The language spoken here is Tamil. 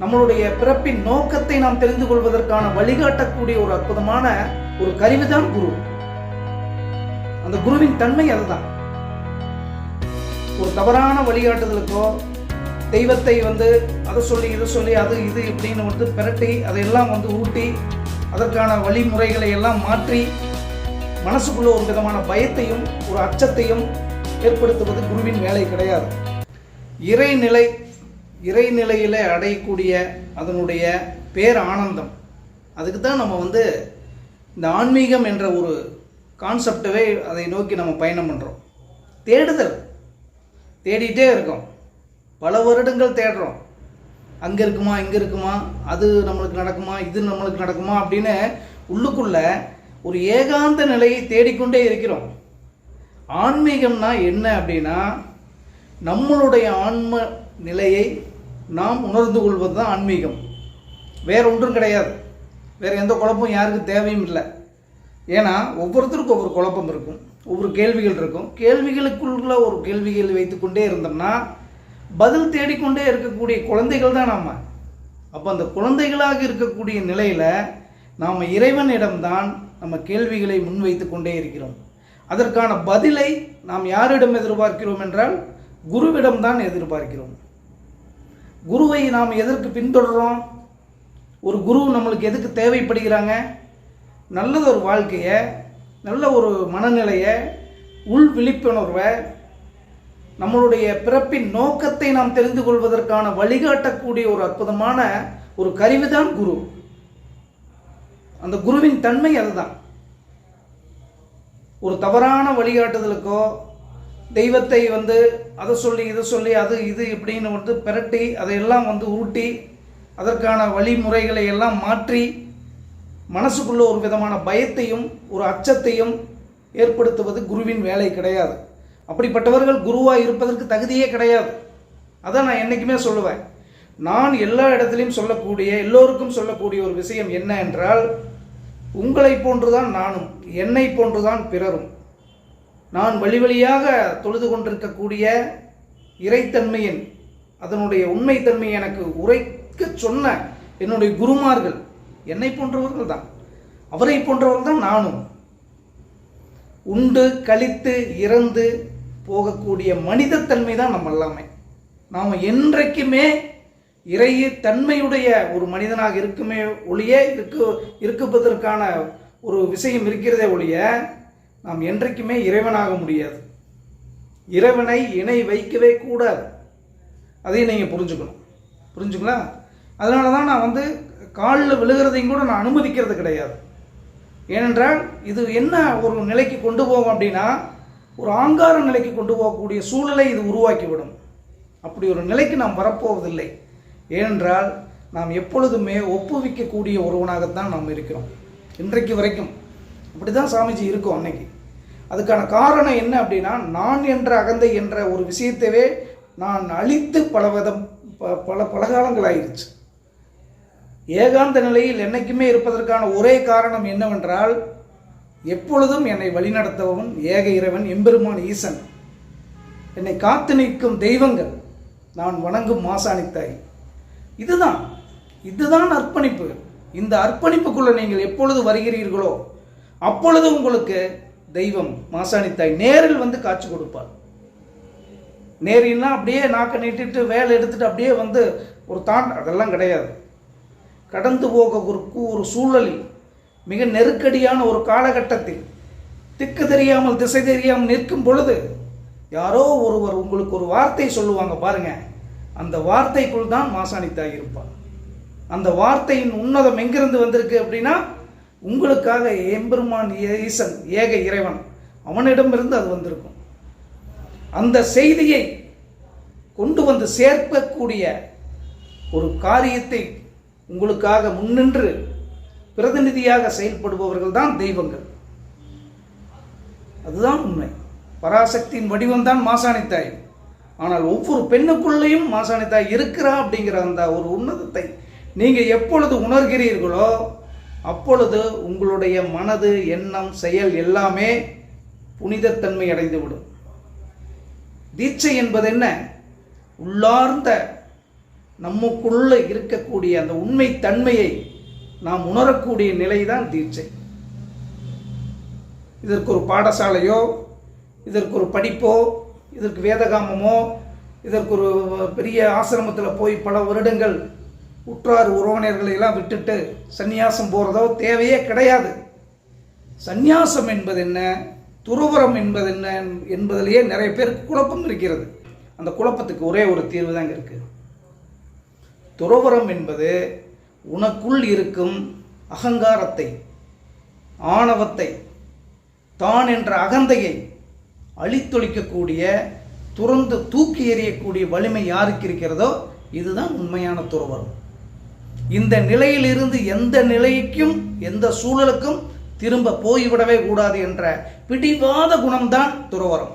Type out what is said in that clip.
நம்மளுடைய பிறப்பின் நோக்கத்தை நாம் தெரிந்து கொள்வதற்கான வழிகாட்டக்கூடிய ஒரு அற்புதமான ஒரு கருவிதான் குரு. அந்த குருவின் தன்மை அதுதான். ஒரு தவறான வழிகாட்டுதலுக்கோ தெய்வத்தை வந்து அதை சொல்லி இதை சொல்லி அது இது இப்படின்னு வந்து பிரட்டி அதையெல்லாம் வந்து ஊட்டி அதற்கான வழிமுறைகளை எல்லாம் மாற்றி மனசுக்குள்ள ஒரு விதமான பயத்தையும் ஒரு அச்சத்தையும் ஏற்படுத்துவது குருவின் வேலை கிடையாது. இறைநிலை இறைநிலையில் அடையக்கூடிய அதனுடைய பேர் ஆனந்தம் அதுக்கு தான் நம்ம வந்து இந்த ஆன்மீகம் என்ற ஒரு கான்செப்டவே அதை நோக்கி நம்ம பயணம் பண்ணுறோம் தேடுதல். தேடிட்டே இருக்கோம். பல வருடங்கள் தேடுறோம். அங்கே இருக்குமா இங்கே இருக்குமா அது நம்மளுக்கு நடக்குமா இது நம்மளுக்கு நடக்குமா அப்படின்னு உள்ளுக்குள்ள ஒரு ஏகாந்த நிலையை தேடிக்கொண்டே இருக்கிறோம். ஆன்மீகம்னா என்ன அப்படின்னா நம்மளுடைய ஆன்ம நிலையை நாம் உணர்ந்து கொள்வது தான் ஆன்மீகம். வேற ஒன்றும் கிடையாது. வேறு எந்த குழப்பம் யாருக்கும் தேவையும் இல்லை. ஏன்னா ஒவ்வொருத்தருக்கும் ஒவ்வொரு குழப்பம் இருக்கும். ஒவ்வொரு கேள்விகள் இருக்கும். கேள்விகளுக்குள்ள ஒரு கேள்விகள் வைத்துக்கொண்டே இருந்தோம்னா பதில் தேடிக்கொண்டே இருக்கக்கூடிய குழந்தைகள் தான் நாம். அப்போ அந்த குழந்தைகளாக இருக்கக்கூடிய நிலையில் நாம் இறைவனிடம்தான் நம்ம கேள்விகளை முன்வைத்து கொண்டே இருக்கிறோம். அதற்கான பதிலை நாம் யாரிடம் எதிர்பார்க்கிறோம் என்றால் குருவிடம்தான் எதிர்பார்க்கிறோம். குருவை நாம் எதற்கு பின்தொடர்றோம்? ஒரு குரு நம்மளுக்கு எதுக்கு தேவைப்படுகிறாங்க? நல்லது ஒரு வாழ்க்கையை நல்ல ஒரு மனநிலையை உள் விழிப்புணர்வை நம்மளுடைய பிறப்பின் நோக்கத்தை நாம் தெரிந்து கொள்வதற்கான வழிகாட்டக்கூடிய ஒரு அற்புதமான ஒரு கருவிதான் குரு. அந்த குருவின் தன்மை அதுதான். ஒரு தவறான வழிகாட்டுதலுக்கோ தெய்வத்தை வந்து அதை சொல்லி இதை சொல்லி அது இது இப்படின்னு வந்து பிரட்டி அதையெல்லாம் வந்து உருட்டி அதற்கான வழிமுறைகளை எல்லாம் மாற்றி மனசுக்குள்ள ஒரு விதமான பயத்தையும் ஒரு அச்சத்தையும் ஏற்படுத்துவது குருவின் வேலை கிடையாது. அப்படிப்பட்டவர்கள் குருவாக இருப்பதற்கு தகுதியே கிடையாது. அதான் நான் என்றைக்குமே சொல்லுவேன். நான் எல்லா இடத்துலையும் சொல்லக்கூடிய எல்லோருக்கும் சொல்லக்கூடிய ஒரு விஷயம் என்ன என்றால் உங்களை போன்றுதான் நானும் என்னை போன்றுதான் பிறரும். நான் வழி வழியாக தொழுது கொண்டிருக்கக்கூடிய இறைத்தன்மையின் அதனுடைய உண்மைத்தன்மை எனக்கு உரைக்க சொன்ன என்னுடைய குருமார்கள் என்னை போன்றவர்கள் தான். அவரை போன்றவர்கள் தான் நானும். உண்டு கழித்து இறந்து போகக்கூடிய மனிதத்தன்மை தான் நம்ம எல்லாமே. நாம் என்றைக்குமே இறைய தன்மையுடைய ஒரு மனிதனாக இருக்குமே ஒளியே இருக்கு இருக்குவதற்கான ஒரு விஷயம் இருக்கிறதே ஒழிய நாம் என்றைக்குமே இறைவனாக முடியாது. இறைவனை இணை வைக்கவே கூடாது. அதையும் நீங்கள் புரிஞ்சுக்கணும். புரிஞ்சுங்களா? அதனால தான் நான் வந்து காலில் விழுகிறதையும் கூட நான் அனுமதிக்கிறது கிடையாது. ஏனென்றால் இது என்ன ஒரு நிலைக்கு கொண்டு போகும் அப்படின்னா ஒரு ஆங்கார நிலைக்கு கொண்டு போகக்கூடிய சூழலை இது உருவாக்கிவிடும். அப்படி ஒரு நிலைக்கு நாம் வரப்போவதில்லை. ஏனென்றால் நாம் எப்பொழுதுமே ஒப்புவிக்கக்கூடிய ஒருவனாகத்தான் நாம் இருக்கிறோம். இன்றைக்கு வரைக்கும் இப்படி தான் சாமிஜி இருக்கும் அன்னைக்கு. அதுக்கான காரணம் என்ன அப்படின்னா நான் என்ற அகந்தை என்ற ஒரு விஷயத்தவே நான் அழித்து பல விதம் ப- பல பல காலங்கள் ஆயிடுச்சு ஏகாந்த நிலையில் என்னைக்குமே இருப்பதற்கான ஒரே காரணம் என்னவென்றால் எப்பொழுதும் என்னை வழிநடத்துபவன் ஏக இறைவன் எம்பெருமான் ஈசன். என்னை காத்து நிற்கும் தெய்வங்கள் நான் வணங்கும் மாசாணித்தாய் இதுதான் இதுதான் அர்ப்பணிப்பு. இந்த அர்ப்பணிப்புக்குள்ளே நீங்கள் எப்பொழுது வருகிறீர்களோ அப்பொழுது உங்களுக்கு தெய்வம் மாசாணித்தாய் நேரில் வந்து காட்சி கொடுப்பார். நேரின்னா அப்படியே நாக்க நீட்டிட்டு வேலை எடுத்துட்டு அப்படியே வந்து ஒரு தான் அதெல்லாம் கிடையாது. கடந்து போக ஒரு ஒரு சூழலில் மிக நெருக்கடியான ஒரு காலகட்டத்தில் திக்கு தெரியாமல் திசை தெரியாமல் நிற்கும் பொழுது யாரோ ஒருவர் உங்களுக்கு ஒரு வார்த்தை சொல்லுவாங்க பாருங்க. அந்த வார்த்தைக்குள் தான் மாசாணித்தாய் இருப்பார். அந்த வார்த்தையின் உன்னதம் எங்கிருந்து வந்திருக்கு அப்படின்னா உங்களுக்காக எம்பெருமான் ஈசன் ஏக இறைவன் அவனிடமிருந்து அது வந்திருக்கும். அந்த செய்தியை கொண்டு வந்து சேர்க்கக்கூடிய ஒரு காரியத்தை உங்களுக்காக முன்னின்று பிரதிநிதியாக செயல்படுபவர்கள் தான் தெய்வங்கள். அதுதான் உண்மை. பராசக்தியின் வடிவம்தான் மாசாணித்தாய். ஆனால் ஒவ்வொரு பெண்ணுக்குள்ளேயும் மாசாணித்தாய் இருக்கிறா அப்படிங்கிற அந்த ஒரு உன்னதத்தை நீங்கள் எப்பொழுது உணர்கிறீர்களோ அப்பொழுது உங்களுடைய மனது எண்ணம் செயல் எல்லாமே புனிதத்தன்மை அடைந்துவிடும். தீட்சை என்பது என்ன? உள்ளார்ந்த நமக்குள்ள இருக்கக்கூடிய அந்த உண்மை தன்மையை நாம் உணரக்கூடிய நிலைதான் தீட்சை. இதற்கு ஒரு பாடசாலையோ இதற்கு ஒரு படிப்போ இதற்கு வேதகாமமோ இதற்கு ஒரு பெரிய ஆசிரமத்தில் போய் பல வருடங்கள் உற்றார் உறவினர்களை எல்லாம் விட்டுட்டு சந்நியாசம் போகிறதோ தேவையே கிடையாது. சந்நியாசம் என்பது என்ன? துருவரம் என்பது என்ன? என்பதிலேயே நிறைய பேருக்கு குழப்பம் இருக்கிறது. அந்த குழப்பத்துக்கு ஒரே ஒரு தீர்வு தாங்க இருக்குது துறவரம் என்பது உனக்குள் இருக்கும் அகங்காரத்தை ஆணவத்தை தான் என்ற அகந்தையை அழித்தொழிக்கக்கூடிய துறந்து தூக்கி எறியக்கூடிய வலிமை யாருக்கு இருக்கிறதோ இதுதான் உண்மையான துறவரம் இந்த நிலையிலிருந்து எந்த நிலைக்கும் எந்த சூழலுக்கும் திரும்ப போய்விடவே கூடாது என்ற பிடிவாத குணம்தான் துறவரம்.